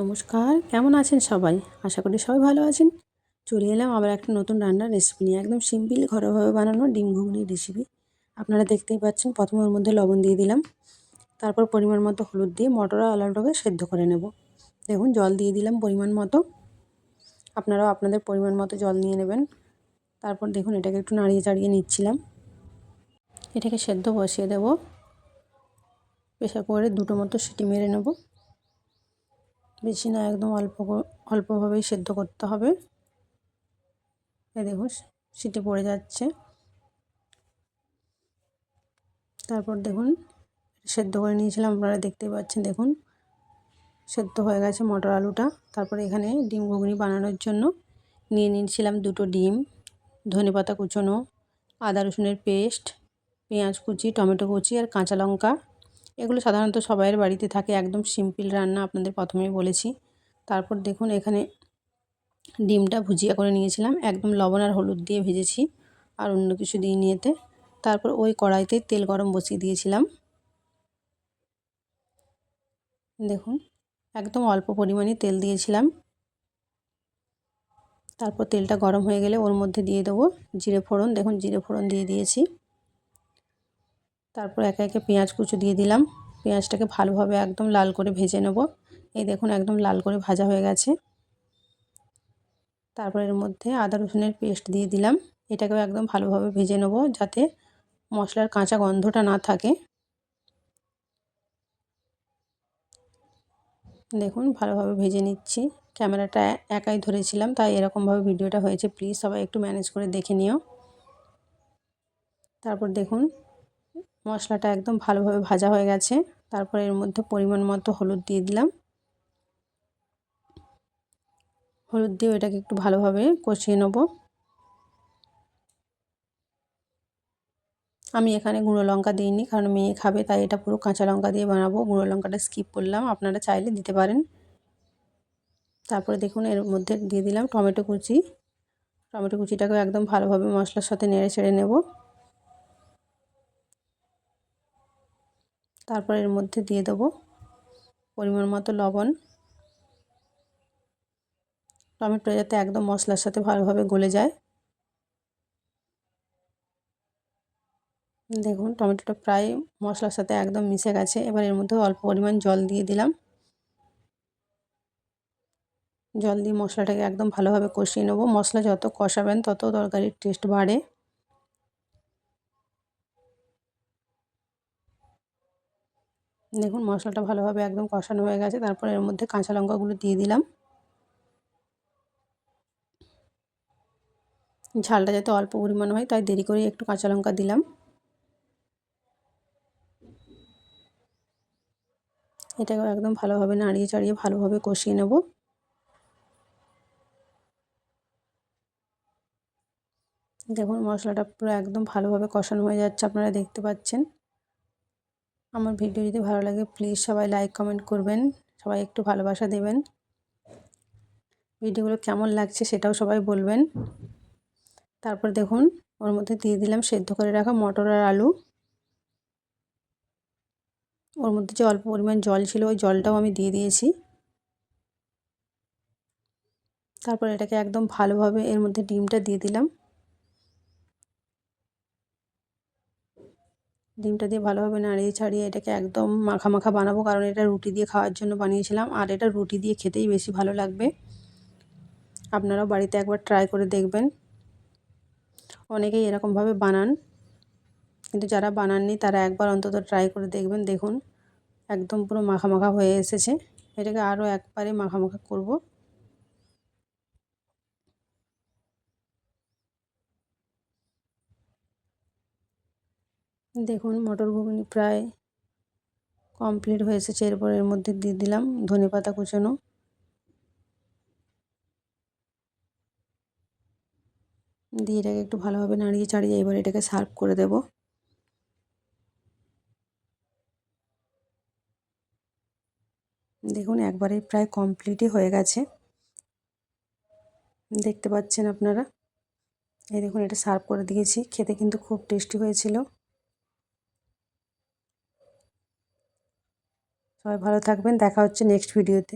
নমস্কার, কেমন আছেন সবাই? আশা করি সবাই ভালো আছেন। চলে এলাম আবার একটা নতুন রান্নার রেসিপি নিয়ে, একদম সিম্পল ঘরোয়াভাবে বানানো ডিম ঘুগনির রেসিপি আপনারা দেখতেই পাচ্ছেন, প্রথমে ওর মধ্যে লবণ দিয়ে দিলাম। তারপর পরিমাণ মতো হলুদ দিয়ে মটর আর সেদ্ধ করে নেব। দেখুন, জল দিয়ে দিলাম পরিমাণ মতো। আপনারাও আপনাদের পরিমাণ মতো জল নিয়ে নেবেন। তারপর দেখুন, এটাকে একটু নাড়িয়ে চাড়িয়ে নিচ্ছিলাম। এটাকে সেদ্ধ বসিয়ে দেব। প্রেশার কুকারে দুটো মতো সিটি মেরে নেব। বেশি না, একদম অল্প অল্পভাবেই সেদ্ধ করতে হবে। এ দেখুন সিটি পড়ে যাচ্ছে। তারপর দেখুন, সেদ্ধ করে নিয়েছিলাম, আপনারা দেখতেই পাচ্ছেন, দেখুন। সেদ্ধ হয়ে গেছে মটর আলুটা। তারপরে এখানে ডিম ঘুগনি বানানোর জন্য নিয়ে নিয়েছিলাম দুটো ডিম, ধনে পাতা কুচোনো, আদা রসুনের পেস্ট, পেঁয়াজ কুচি, টমেটো কুচি আর কাঁচা লঙ্কা। এগুলো সাধারণত সবাইয়ের বাড়িতে থাকে, একদম সিম্পল রান্না আপনাদের প্রথমেই বলেছি। তারপর দেখুন এখানে ডিমটা ভুজিয়া করে নিয়েছিলাম, একদম লবণ আর হলুদ দিয়ে ভেজেছি আর অন্য কিছু দিয়ে নিয়েতে। তারপর ওই কড়াইতে তেল গরম বসিয়ে দিয়েছিলাম। দেখুন, একদম অল্প পরিমাণে তেল দিয়েছিলাম। তারপর তেলটা গরম হয়ে গেলে ওর মধ্যে দিয়ে দেবো জিরে ফোড়ন। দেখুন, জিরে ফোড়ন দিয়ে দিয়েছি। তারপর একে একে পেঁয়াজ কুচো দিয়ে দিলাম। পেঁয়াজটাকে ভালোভাবে একদম লাল করে ভেজে নেব। এই দেখুন একদম লাল করে ভাজা হয়ে গেছে। তারপর এর মধ্যে আদা রসুনের পেস্ট দিয়ে দিলাম। এটাকেও একদম ভালোভাবে ভেজে নেব যাতে মশলার কাঁচা গন্ধটা না থাকে। দেখুন ভালোভাবে ভেজে নিচ্ছি। ক্যামেরাটা একাই ধরেছিলাম, তাই এরকমভাবে ভিডিওটা হয়েছে। প্লিজ সবাই একটু ম্যানেজ করে দেখে নিও। তারপর দেখুন মশলাটা একদম ভালোভাবে ভাজা হয়ে গেছে। তারপরে এর মধ্যে পরিমাণ মতো হলুদ দিয়ে দিলাম। হলুদ দিয়ে এটাকে একটু ভালোভাবে কষিয়ে নেব। আমি এখানে গুঁড়ো লঙ্কা দিইনি, কারণ মেয়ে খাবে, তাই এটা পুরো কাঁচা লঙ্কা দিয়ে বানাবো। গুঁড়ো লঙ্কাটা স্কিপ করলাম, আপনারা চাইলে দিতে পারেন। তারপরে দেখুন, এর মধ্যে দিয়ে দিলাম টমেটো কুচি। টমেটো কুচিটাকে একদম ভালোভাবে মশলার সাথে নেড়ে ছেড়ে নেব। তারপর এর মধ্যে দিয়ে দেবো পরিমাণ মতো লবণ। টমেটো যাতে একদম মশলার সাথে ভালোভাবে গলে যায়। দেখুন, টমেটোটা প্রায় মশলার সাথে একদম মিশে গেছে। এবার এর মধ্যে অল্প পরিমাণ জল দিয়ে দিলাম। জল দিয়ে মশলাটাকে একদম ভালোভাবে কষিয়ে নেব। মশলা যত কষাবেন, তত তরকারির টেস্ট বাড়ে। দেখুন, মশলাটা ভালোভাবে একদম কষানো হয়ে গেছে। তারপর এর মধ্যে কাঁচা লঙ্কাগুলো দিয়ে দিলাম। ঝালটা যাতে অল্প পরিমাণ হয়, তাই দেরি করে একটু কাঁচা লঙ্কা দিলাম। এটাকে একদম ভালোভাবে নাড়িয়ে চাড়িয়ে ভালোভাবে কষিয়ে নেব। দেখুন, মশলাটা পুরো একদম ভালোভাবে কষানো হয়ে যাচ্ছে, আপনারা দেখতে পাচ্ছেন। আমার ভিডিও যদি ভালো লাগে প্লিজ সবাই লাইক কমেন্ট করবেন। সবাই একটু ভালোবাসা দেবেন। ভিডিওগুলো কেমন লাগছে সেটাও সবাই বলবেন। তারপর দেখুন, ওর মধ্যে দিয়ে দিলাম সেদ্ধ করে রাখা মটর আর আলু। ওর মধ্যে যে অল্প পরিমাণ জল ছিল, ওই জলটাও আমি দিয়ে দিয়েছি। তারপর এটাকে একদম ভালোভাবে এর মধ্যে ডিমটা দিয়ে দিলাম। ডিমটা দিয়ে ভালোভাবে নাড়িয়ে ছাড়িয়ে এটাকে একদম মাখা মাখা বানাবো, কারণ এটা রুটি দিয়ে খাওয়ার জন্য বানিয়েছিলাম। আর এটা রুটি দিয়ে খেতেই বেশি ভালো লাগবে। আপনারাও বাড়িতে একবার ট্রাই করে দেখবেন। অনেকেই এরকমভাবে বানান, কিন্তু যারা বানাননি তারা একবার অন্তত ট্রাই করে দেখবেন। দেখুন, একদম পুরো মাখা মাখা হয়ে এসেছে। এটাকে আরও একবারে মাখা মাখা করব। দেখুন, মটর ঘুগনি প্রায় কমপ্লিট হয়ে এসেছে। এরপর এর মধ্যে দিয়ে দিলাম ধনে পাতা কুচানো। দিয়ে এটাকে একটু ভালোভাবে নাড়িয়ে চাড়িয়ে এবার এটাকে সার্ভ করে দেব। দেখুন, একবারে প্রায় কমপ্লিটই হয়ে গেছে। দেখতে পাচ্ছেন আপনারা? এই দেখুন, এটা সার্ভ করে দিয়েছি। খেতে কিন্তু খুব টেস্টি হয়েছিল। সবাই ভালো থাকবেন। দেখা হচ্ছে নেক্সট ভিডিওতে